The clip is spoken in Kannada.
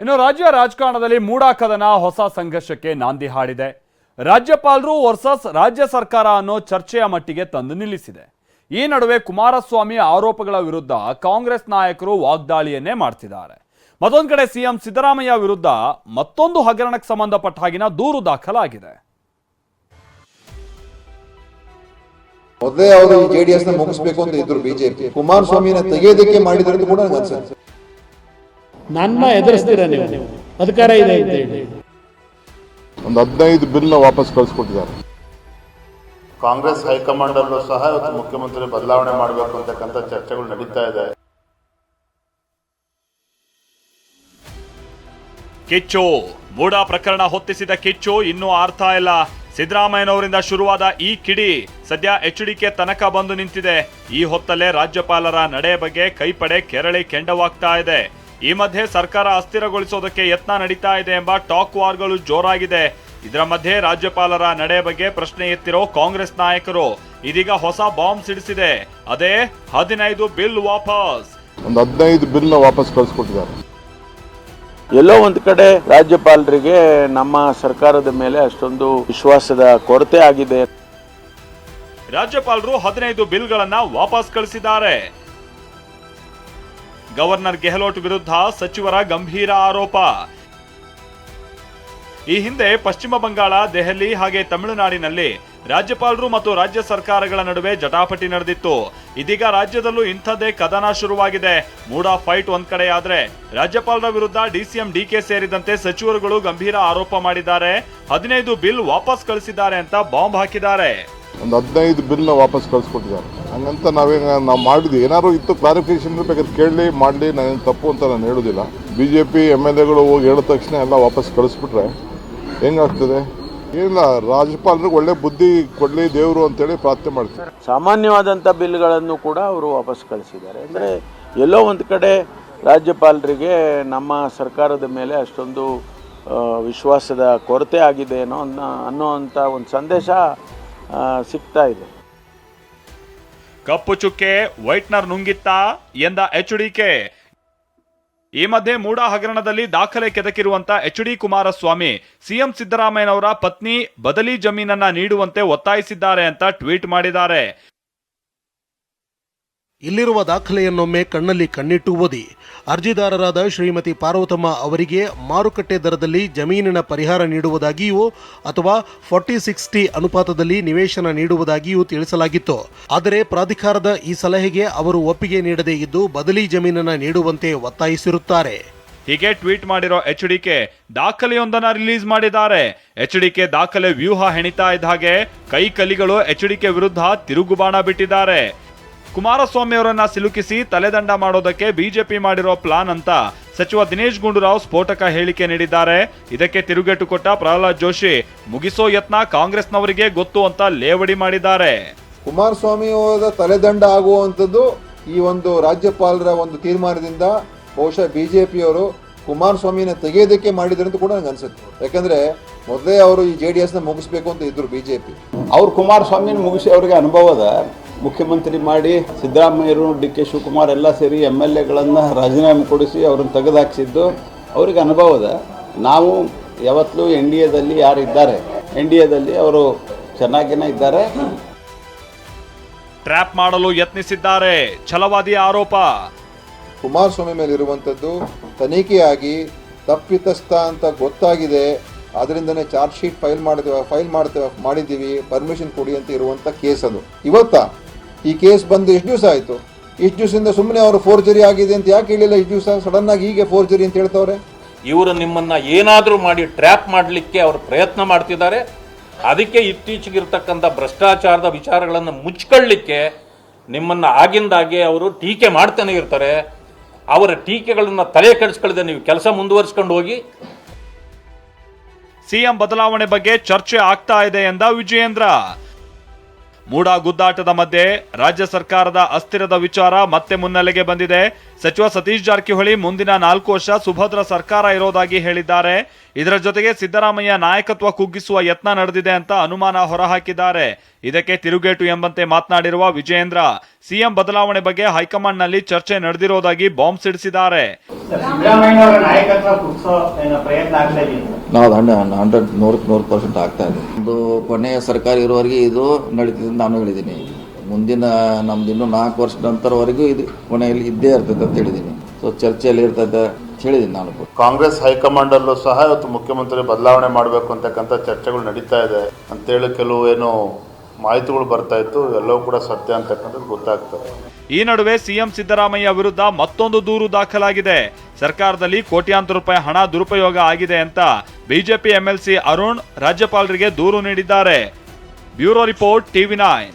ಇನ್ನು ರಾಜ್ಯ ರಾಜಕಾರಣದಲ್ಲಿ ಮೂಡಾಕದನ ಹೊಸ ಸಂಘರ್ಷಕ್ಕೆ ನಾಂದಿ ಹಾಡಿದೆ. ರಾಜ್ಯಪಾಲರು ವರ್ಸಸ್ ರಾಜ್ಯ ಸರ್ಕಾರ ಅನ್ನೋ ಚರ್ಚೆಯ ಮಟ್ಟಿಗೆ ತಂದು ನಿಲ್ಲಿಸಿದೆ. ಈ ನಡುವೆ ಕುಮಾರಸ್ವಾಮಿ ಆರೋಪಗಳ ವಿರುದ್ಧ ಕಾಂಗ್ರೆಸ್ ನಾಯಕರು ವಾಗ್ದಾಳಿಯನ್ನೇ ಮಾಡ್ತಿದ್ದಾರೆ. ಮತ್ತೊಂದು ಕಡೆ ಸಿಎಂ ಸಿದ್ದರಾಮಯ್ಯ ವಿರುದ್ಧ ಮತ್ತೊಂದು ಹಗರಣಕ್ಕೆ ಸಂಬಂಧಪಟ್ಟ ಹಾಗಿನ ದೂರು ದಾಖಲಾಗಿದೆ. ಮೊದಲೇ ಅವರು ಜೆಡಿಎಸ್ನ ಮುಗಿಸ್ಬೇಕು ಅಂತ ಇದ್ರು ಬಿಜೆಪಿ ಕುಮಾರಸ್ವಾಮಿನ ತೆಗೆಯೋದಕ್ಕೆ ಮಾಡಿದ್ರು ಕೂಡ ಅನ್ಸುತ್ತೆ. ನನ್ನ ಎದುರಿಸ್ತೀರ ನೀವು? ಅಧಿಕಾರ ಇದೆ ಅಂತ ಹೇಳಿ. ಒಂದು ಹದಿನೈದು ಬಿಲ್ ವಾಪಸ್ ಕಳಿಸ್ಕೊಟ್ಟಿದ್ದಾರೆ. ಕಾಂಗ್ರೆಸ್ ಹೈಕಮಾಂಡ್ ಅಲ್ಲೂ ಸಹ ಇವತ್ತು ಮುಖ್ಯಮಂತ್ರಿ ಬದಲಾವಣೆ ಮಾಡಬೇಕು ಅಂತಕ್ಕಂಥ ಚರ್ಚೆಗಳು ನಡೀತಾ ಇದೆ. ಕಿಚ್ಚು ಬೂಡಾ ಪ್ರಕರಣ ಹೊತ್ತಿಸಿದ ಕಿಚ್ಚು ಇನ್ನೂ ಅರ್ಥ ಇಲ್ಲ. ಸಿದ್ದರಾಮಯ್ಯನವರಿಂದ ಶುರುವಾದ ಈ ಕಿಡಿ ಸದ್ಯ ಎಚ್ ಡಿಕೆ ತನಕ ಬಂದು ನಿಂತಿದೆ. ಈ ಹೊತ್ತಲ್ಲೇ ರಾಜ್ಯಪಾಲರ ನಡೆ ಬಗ್ಗೆ ಕೈಪಡೆ ಕೆರಳಿ ಕೆಂಡವಾಗ್ತಾ ಇದೆ. ಈ ಮಧ್ಯೆ ಸರ್ಕಾರ ಅಸ್ಥಿರಗೊಳಿಸೋದಕ್ಕೆ ಯತ್ನ ನಡೀತಾ ಇದೆ ಎಂಬ ಟಾಕ್ ವಾರ್ಗಳು ಜೋರಾಗಿದೆ. ಇದರ ಮಧ್ಯೆ ರಾಜ್ಯಪಾಲರ ನಡೆ ಬಗ್ಗೆ ಪ್ರಶ್ನೆ ಎತ್ತಿರೋ ಕಾಂಗ್ರೆಸ್ ನಾಯಕರು. ಇದೀಗ ಹೊಸ ಬಾಂಬ್ ಸಿಡಿಸಿದೆ. ಅದೇ ಹದಿನೈದು ಬಿಲ್ ವಾಪಸ್. ಒಂದು ಹದಿನೈದು ಬಿಲ್ ವಾಪಸ್ ಕಳಿಸ್ಕೊಟ್ಟಿದ್ದಾರೆ. ಎಲ್ಲೋ ಒಂದು ಕಡೆ ರಾಜ್ಯಪಾಲರಿಗೆ ನಮ್ಮ ಸರ್ಕಾರದ ಮೇಲೆ ಅಷ್ಟೊಂದು ವಿಶ್ವಾಸದ ಕೊರತೆ ಆಗಿದೆ. ರಾಜ್ಯಪಾಲರು ಹದಿನೈದು ಬಿಲ್ಗಳನ್ನ ವಾಪಸ್ ಕಳಿಸಿದ್ದಾರೆ. ಗವರ್ನರ್ ಗೆಹ್ಲೋಟ್ ವಿರುದ್ಧ ಸಚಿವರ ಗಂಭೀರ ಆರೋಪ. ಈ ಹಿಂದೆ ಪಶ್ಚಿಮ ಬಂಗಾಳ, ದೆಹಲಿ ಹಾಗೆ ತಮಿಳುನಾಡಿನಲ್ಲಿ ರಾಜ್ಯಪಾಲರು ಮತ್ತು ರಾಜ್ಯ ಸರ್ಕಾರಗಳ ನಡುವೆ ಜಟಾಪಟಿ ನಡೆದಿತ್ತು. ಇದೀಗ ರಾಜ್ಯದಲ್ಲೂ ಇಂಥದ್ದೇ ಕದನ ಶುರುವಾಗಿದೆ. ಮೂಡ ಫೈಟ್ ಒಂದ್ ಕಡೆ ಆದ್ರೆ ರಾಜ್ಯಪಾಲರ ವಿರುದ್ಧ ಡಿಸಿಎಂ ಡಿಕೆ ಸೇರಿದಂತೆ ಸಚಿವರುಗಳು ಗಂಭೀರ ಆರೋಪ ಮಾಡಿದ್ದಾರೆ. ಹದಿನೈದು ಬಿಲ್ ವಾಪಸ್ ಕಳಿಸಿದ್ದಾರೆ ಅಂತ ಬಾಂಬ್ ಹಾಕಿದ್ದಾರೆ. ಒಂದು ಹದಿನೈದು ಬಿಲ್ನ ವಾಪಸ್ ಕಳಿಸ್ಕೊಟ್ಟಿದ್ದಾರೆ. ಹಂಗಂತ ನಾವೇನು ನಾವು ಮಾಡಿದ್ವಿ. ಏನಾದ್ರು ಇತ್ತು ಕ್ಲಾರಿಫಿಕೇಶನ್ ಬೇಕಾದ್ರೆ ಕೇಳಲಿ ಮಾಡಲಿ, ನಾನೇನು ತಪ್ಪು ಅಂತ ನಾನು ಹೇಳೋದಿಲ್ಲ. B J P M L ಎಗಳು ಹೋಗಿ ಹೇಳಿದ ತಕ್ಷಣ ಎಲ್ಲ ವಾಪಸ್ ಕಳಿಸ್ಬಿಟ್ರೆ ಹೆಂಗಾಗ್ತದೆ? ಏನಿಲ್ಲ, ರಾಜ್ಯಪಾಲರಿಗೆ ಒಳ್ಳೆ ಬುದ್ಧಿ ಕೊಡಲಿ, ದೇವರು ಅಂತೇಳಿ ಪ್ರಾರ್ಥನೆ ಮಾಡ್ತೀವಿ. ಸಾಮಾನ್ಯವಾದಂಥ ಬಿಲ್ಗಳನ್ನು ಕೂಡ ಅವರು ವಾಪಸ್ ಕಳಿಸಿದ್ದಾರೆ. ಅಂದರೆ ಎಲ್ಲೋ ಒಂದು ಕಡೆ ರಾಜ್ಯಪಾಲರಿಗೆ ನಮ್ಮ ಸರ್ಕಾರದ ಮೇಲೆ ಅಷ್ಟೊಂದು ವಿಶ್ವಾಸದ ಕೊರತೆ ಆಗಿದೆ ಅನ್ನೋ ಅನ್ನೋ ಒಂದು ಸಂದೇಶ ಸಿಗ್ತಾ ಇದೆ. ಕಪ್ಪು ಚುಕ್ಕೆ, ವೈಟ್ನರ್ ನುಂಗಿತ್ತ ಎಂದ ಎಚ್ ಡಿಕೆ ಈ ಮಧ್ಯೆ ಮೂಡಾ ಹಗರಣದಲ್ಲಿ ದಾಖಲೆ ಕೆದಕಿರುವಂತ ಎಚ್ ಡಿ ಕುಮಾರಸ್ವಾಮಿ, ಸಿಎಂ ಸಿದ್ದರಾಮಯ್ಯನವರ ಪತ್ನಿ ಬದಲಿ ಜಮೀನನ್ನ ನೀಡುವಂತೆ ಒತ್ತಾಯಿಸಿದ್ದಾರೆ ಅಂತ ಟ್ವೀಟ್ ಮಾಡಿದ್ದಾರೆ. ಇಲ್ಲಿರುವ ದಾಖಲೆಯನ್ನೊಮ್ಮೆ ಕಣ್ಣಲ್ಲಿ ಕಣ್ಣಿಟ್ಟು ಓದಿ. ಅರ್ಜಿದಾರರಾದ ಶ್ರೀಮತಿ ಪಾರ್ವತಮ್ಮ ಅವರಿಗೆ ಮಾರುಕಟ್ಟೆ ದರದಲ್ಲಿ ಜಮೀನಿನ ಪರಿಹಾರ ನೀಡುವುದಾಗಿಯೂ ಅಥವಾ ಫಾರ್ಟಿ ಸಿಕ್ಸ್ಟಿ ಅನುಪಾತದಲ್ಲಿ ನಿವೇಶನ ನೀಡುವುದಾಗಿಯೂ ತಿಳಿಸಲಾಗಿತ್ತು. ಆದರೆ ಪ್ರಾಧಿಕಾರದ ಈ ಸಲಹೆಗೆ ಅವರು ಒಪ್ಪಿಗೆ ನೀಡದೇ ಇದ್ದು ಬದಲಿ ಜಮೀನನ್ನ ನೀಡುವಂತೆ ಒತ್ತಾಯಿಸಿರುತ್ತಾರೆ. ಹೀಗೆ ಟ್ವೀಟ್ ಮಾಡಿರೋ ಎಚ್ ಡಿಕೆ ದಾಖಲೆಯೊಂದನ್ನು ರಿಲೀಸ್ ಮಾಡಿದ್ದಾರೆ. ಎಚ್ ಡಿಕೆ ದಾಖಲೆ ವ್ಯೂಹ ಹೆಣಿತಾ ಇದ್ದ ಹಾಗೆ ಕೈ ಕಲಿಗಳು ಎಚ್ ಡಿಕೆ ವಿರುದ್ಧ ತಿರುಗುಬಾಣ ಬಿಟ್ಟಿದ್ದಾರೆ. ಕುಮಾರಸ್ವಾಮಿ ಅವರನ್ನ ಸಿಲುಕಿಸಿ ತಲೆದಂಡ ಮಾಡೋದಕ್ಕೆ ಬಿಜೆಪಿ ಮಾಡಿರೋ ಪ್ಲಾನ್ ಅಂತ ಸಚಿವ ದಿನೇಶ್ ಗುಂಡೂರಾವ್ ಸ್ಫೋಟಕ ಹೇಳಿಕೆ ನೀಡಿದ್ದಾರೆ. ಇದಕ್ಕೆ ತಿರುಗೇಟು ಕೊಟ್ಟ ಪ್ರಹ್ಲಾದ್ ಜೋಶಿ ಮುಗಿಸೋ ಯತ್ನ ಕಾಂಗ್ರೆಸ್ನವರಿಗೆ ಗೊತ್ತು ಅಂತ ಲೇವಡಿ ಮಾಡಿದ್ದಾರೆ. ಕುಮಾರಸ್ವಾಮಿ ಅವರ ತಲೆದಂಡ ಆಗುವಂಥದ್ದು ಈ ಒಂದು ರಾಜ್ಯಪಾಲರ ಒಂದು ತೀರ್ಮಾನದಿಂದ ಬಹುಶಃ ಬಿಜೆಪಿಯವರು ಕುಮಾರಸ್ವಾಮಿನ ತೆಗೆಯೋದಕ್ಕೆ ಮಾಡಿದ್ರು ಅಂತ ಕೂಡ ನನಗೆ ಅನ್ಸುತ್ತೆ. ಯಾಕಂದ್ರೆ ಮೊದಲೇ ಅವರು ಈ ಜೆ ಡಿ ಎಸ್ನ ಮುಗಿಸ್ಬೇಕು ಅಂತ ಇದ್ರು ಬಿಜೆಪಿ. ಅವ್ರು ಕುಮಾರಸ್ವಾಮಿನ ಮುಗಿಸಿ ಅವರಿಗೆ ಅನುಭವದ ಮುಖ್ಯಮಂತ್ರಿ ಮಾಡಿ ಸಿದ್ದರಾಮಯ್ಯರು ಡಿ ಕೆ ಶಿವಕುಮಾರ್ ಎಲ್ಲ ಸೇರಿ ಎಂ ಎಲ್ ಎಗಳನ್ನು ರಾಜೀನಾಮೆ ಕೊಡಿಸಿ ಅವ್ರನ್ನ ತೆಗೆದುಹಾಕ್ಸಿದ್ದು ಅವ್ರಿಗೆ ಅನುಭವದ ನಾವು ಯಾವತ್ತಲೂ ಎನ್ ಡಿ ಎದಲ್ಲಿ ಯಾರು ಇದ್ದಾರೆ ಎನ್ ಡಿ ಎದಲ್ಲಿ ಅವರು ಚೆನ್ನಾಗಿನೇ ಇದ್ದಾರೆ. ಟ್ರ್ಯಾಪ್ ಮಾಡಲು ಯತ್ನಿಸಿದ್ದಾರೆ. ಛಲವಾದಿ ಆರೋಪ. ಕುಮಾರಸ್ವಾಮಿ ಮೇಲೆ ಇರುವಂಥದ್ದು ತನಿಖೆಯಾಗಿ ತಪ್ಪಿತಸ್ಥ ಅಂತ ಗೊತ್ತಾಗಿದೆ. ಅದರಿಂದನೇ ಚಾರ್ಜ್ ಶೀಟ್ ಫೈಲ್ ಮಾಡಿದ ಫೈಲ್ ಮಾಡ್ತೇವೆ ಮಾಡಿದ್ದೀವಿ. ಪರ್ಮಿಷನ್ ಕೊಡಿ ಅಂತ ಇರುವಂಥ ಕೇಸ್ ಅದು. ಇವತ್ತಾ? ಈ ಕೇಸ್ ಬಂದು ಎಷ್ಟು ದಿವಸ ಆಯಿತು. ಇಷ್ಟು ದಿವಸದಿಂದ ಸುಮ್ಮನೆ ಅವರು ಫೋರ್ಜರಿ ಆಗಿದೆ ಅಂತ ಯಾಕೆ ಹೇಳಿಲ್ಲ ಇಷ್ಟು ದಿವಸ? ಸಡನ್ ಆಗಿ ಹೀಗೆ ಫೋರ್ಜರಿ ಅಂತ ಹೇಳ್ತವ್ರೆ. ಇವರು ನಿಮ್ಮನ್ನ ಏನಾದರೂ ಮಾಡಿ ಟ್ರ್ಯಾಪ್ ಮಾಡಲಿಕ್ಕೆ ಅವರು ಪ್ರಯತ್ನ ಮಾಡ್ತಿದ್ದಾರೆ. ಅದಕ್ಕೆ ಇತ್ತೀಚೆಗಿರ್ತಕ್ಕಂಥ ಭ್ರಷ್ಟಾಚಾರದ ವಿಚಾರಗಳನ್ನು ಮುಚ್ಕೊಳ್ಳಿಕ್ಕೆ ನಿಮ್ಮನ್ನ ಆಗಿಂದಾಗೆ ಅವರು ಟೀಕೆ ಮಾಡ್ತಾನೆ ಇರ್ತಾರೆ. ಅವರ ಟೀಕೆಗಳನ್ನು ತಲೆ ಕೆಡಿಸ್ಕೊಳ್ಳದೆ ನೀವು ಕೆಲಸ ಮುಂದುವರಿಸ್ಕೊಂಡು ಹೋಗಿ. ಸಿಎಂ ಬದಲಾವಣೆ ಬಗ್ಗೆ ಚರ್ಚೆ ಆಗ್ತಾ ಇದೆ ಎಂದ ವಿಜಯೇಂದ್ರ. ಮೂಡಾ ಗುದ್ದಾಟದ ಮಧ್ಯೆ ರಾಜ್ಯ ಸರ್ಕಾರದ ಅಸ್ಥಿರದ ವಿಚಾರ ಮತ್ತೆ ಮುನ್ನೆಲೆಗೆ ಬಂದಿದೆ. ಸಚಿವ ಸತೀಶ್ ಜಾರಕಿಹೊಳಿ ಮುಂದಿನ ನಾಲ್ಕು ವರ್ಷ ಸುಭದ್ರ ಸರ್ಕಾರ ಇರೋದಾಗಿ ಹೇಳಿದ್ದಾರೆ. ಇದರ ಜೊತೆಗೆ ಸಿದ್ದರಾಮಯ್ಯ ನಾಯಕತ್ವ ಕುಗ್ಗಿಸುವ ಯತ್ನ ನಡೆದಿದೆ ಅಂತ ಅನುಮಾನ ಹೊರಹಾಕಿದ್ದಾರೆ. ಇದಕ್ಕೆ ತಿರುಗೇಟು ಎಂಬಂತೆ ಮಾತನಾಡಿರುವ ವಿಜಯೇಂದ್ರ, ಸಿಎಂ ಬದಲಾವಣೆ ಬಗ್ಗೆ ಹೈಕಮಾಂಡ್ನಲ್ಲಿ ಚರ್ಚೆ ನಡೆದಿರೋದಾಗಿ ಬಾಂಬ್ ಸಿಡಿಸಿದ್ದಾರೆ. ಸಿದ್ದರಾಮಯ್ಯ ಅದು ಹಂಡ್ರೆಡ್ ನಾವು ಹಂಡ್ರೆಡ್ ನೂರಕ್ಕೆ ನೂರು ಪರ್ಸೆಂಟ್ ಆಗ್ತಾ ಇದೆ. ಒಂದು ಕೊನೆಯ ಸರ್ಕಾರ ಇರುವವರೆಗೆ ಇದು ನಡೀತಿದೆ ನಾನು ಹೇಳಿದ್ದೀನಿ. ಮುಂದಿನ ನಮ್ದು ಇನ್ನೂ ನಾಲ್ಕು ವರ್ಷದ ನಂತರವರೆಗೂ ಇದು ಕೊನೆಯಲ್ಲಿ ಇದ್ದೇ ಇರ್ತದೆ ಅಂತ ಹೇಳಿದ್ದೀನಿ. ಸೊ ಚರ್ಚೆಯಲ್ಲಿ ಇರ್ತದೆ ಹೇಳಿದ್ದೀನಿ ನಾನು ಕಾಂಗ್ರೆಸ್ ಹೈಕಮಾಂಡ್ ಅಲ್ಲೂ ಸಹ ಇವತ್ತು ಮುಖ್ಯಮಂತ್ರಿ ಬದಲಾವಣೆ ಮಾಡಬೇಕು ಅಂತಕ್ಕಂಥ ಚರ್ಚೆಗಳು ನಡೀತಾ ಇದೆ. ಅಂತೇಳಿ ಕೆಲವು ಏನು ಮಾಹಿತಿಗಳು ಬರ್ತಾ ಇತ್ತು, ಎಲ್ಲವೂ ಕೂಡ ಸತ್ಯ ಅಂತಕ್ಕಂಥದ್ದು ಗೊತ್ತಾಗ್ತದೆ. ಈ ನಡುವೆ ಸಿಎಂ ಸಿದ್ದರಾಮಯ್ಯ ವಿರುದ್ಧ ಮತ್ತೊಂದು ದೂರು ದಾಖಲಾಗಿದೆ. ಸರ್ಕಾರದಲ್ಲಿ ಕೋಟ್ಯಾಂತರ ರೂಪಾಯಿ ಹಣ ದುರುಪಯೋಗ ಆಗಿದೆ ಅಂತ ಬಿಜೆಪಿ ಎಂಎಲ್ಸಿ ಅರುಣ್ ರಾಜ್ಯಪಾಲರಿಗೆ ದೂರು ನೀಡಿದ್ದಾರೆ. Bureau report TV nine.